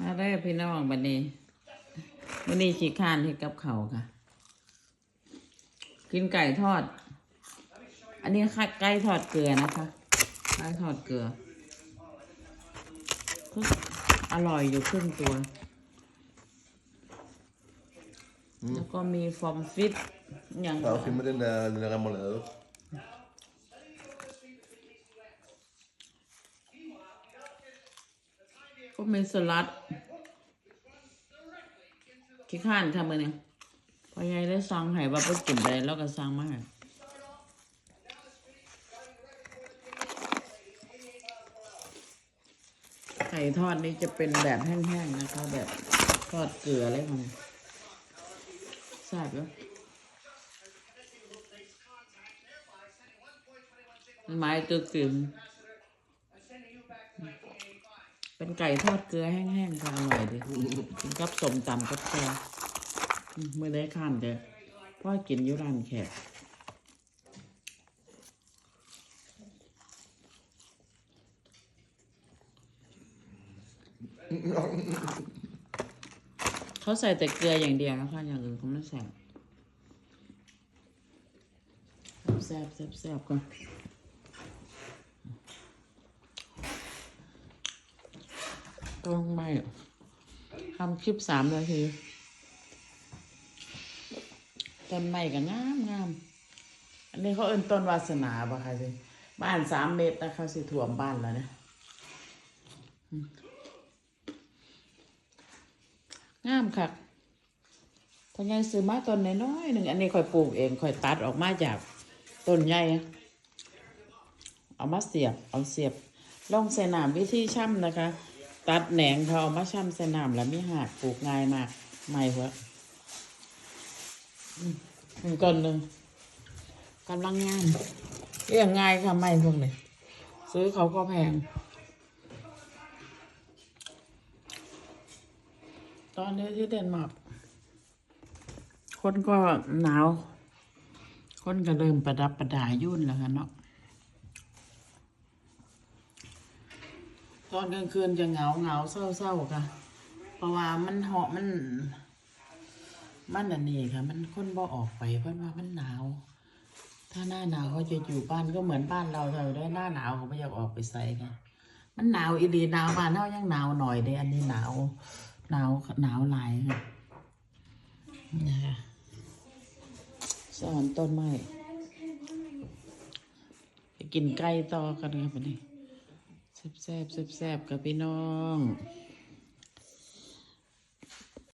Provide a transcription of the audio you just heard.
มาได้อพี่น้องบันนี้วันนี้ขี้ข้านที่กับเขาค่ะ กินไก่ทอด อันนี้ค่ะไก่ทอดเกลือนะคะไก่ทอดเกลืออร่อยอยู่ครึ่งตัว แล้วก็มีฟอร์มฟิตอย่าง Ja, ook met een, eh, een remoulade. ก็มีสลัดขี้ข้านทำมือเนี่ยพอยายได้สั่งให้ว่าไปกินไปแล้วก็สั่งมาให้ไก่ทอดนี่จะเป็นแบบแห้งๆนะคะ แบบทอดเกลืออะไรของทราบแล้วไม้ตัวกลืม เป็นไก่ทอดเกลือแห้งๆค่ะอร่อยดีกินกับสมตำกับแกงอืมมื่อได้ข้ามเด้อพ่อกินยุร้านแขกเขาใส่แต่เกลืออย่างเดียวนะคะอย่างอื่นเขาไม่ใส่แซ่บแซ่บแซ่บก่อน ต้องไม่ทำคลิปสามนาทีต้นไม้ก็งามงามอันนี้เขาเอิ้นต้นวาสนาปะคะสิบ้านสามเมตรนะคะสิถ่วมบ้านแล้วเนี่ยงามค่ะพอยายซื้อมาต้นน้อยๆหนึ่งอันนี้ค่อยปลูกเองค่อยตัดออกมาจากต้นใหญ่เอามาเสียบ เอาเสียบลองใส่น้ำวิธีช่ำนะคะ ตัดแหนงเขาเอามาช่ำใส่น้ำแล้วมีหากปลูกง่ายมากไม่หัวอืมอีกต้นหนึ่งกำลังงามเรียงง่ายค่ะไม่พวกนี้ซื้อเขาก็แพง ตอนนี้ที่เดนมาร์กคนก็หนาว คนก็เริ่มประดับประดายุ่นแล้วค่ะเนาะ อนกลางคืนจะเหงาเหงาเศร้าเศร้าค่ะ เพราะว่ามันเหาะมัน มันอันนี้ค่ะ มันคนบ่ออกไปเพราะว่ามันหนาว ถ้าหน้าหนาวเขาจะอยู่บ้านก็เหมือนบ้านเราเท่าได้หน้าหนาวเขาไม่อยากออกไปใส่ค่ะ มันหนาวอีดีหนาวบ้านเฮายังหนาวหน่อยเด้อันนี้หนาวหนาวหนาวหลายค่ะนี่ค่ะสอนต้นไม้ไปกินไก่ต่อกันครับวันนี้ แซ่บแซ่บแซ่บกับพี่น้อง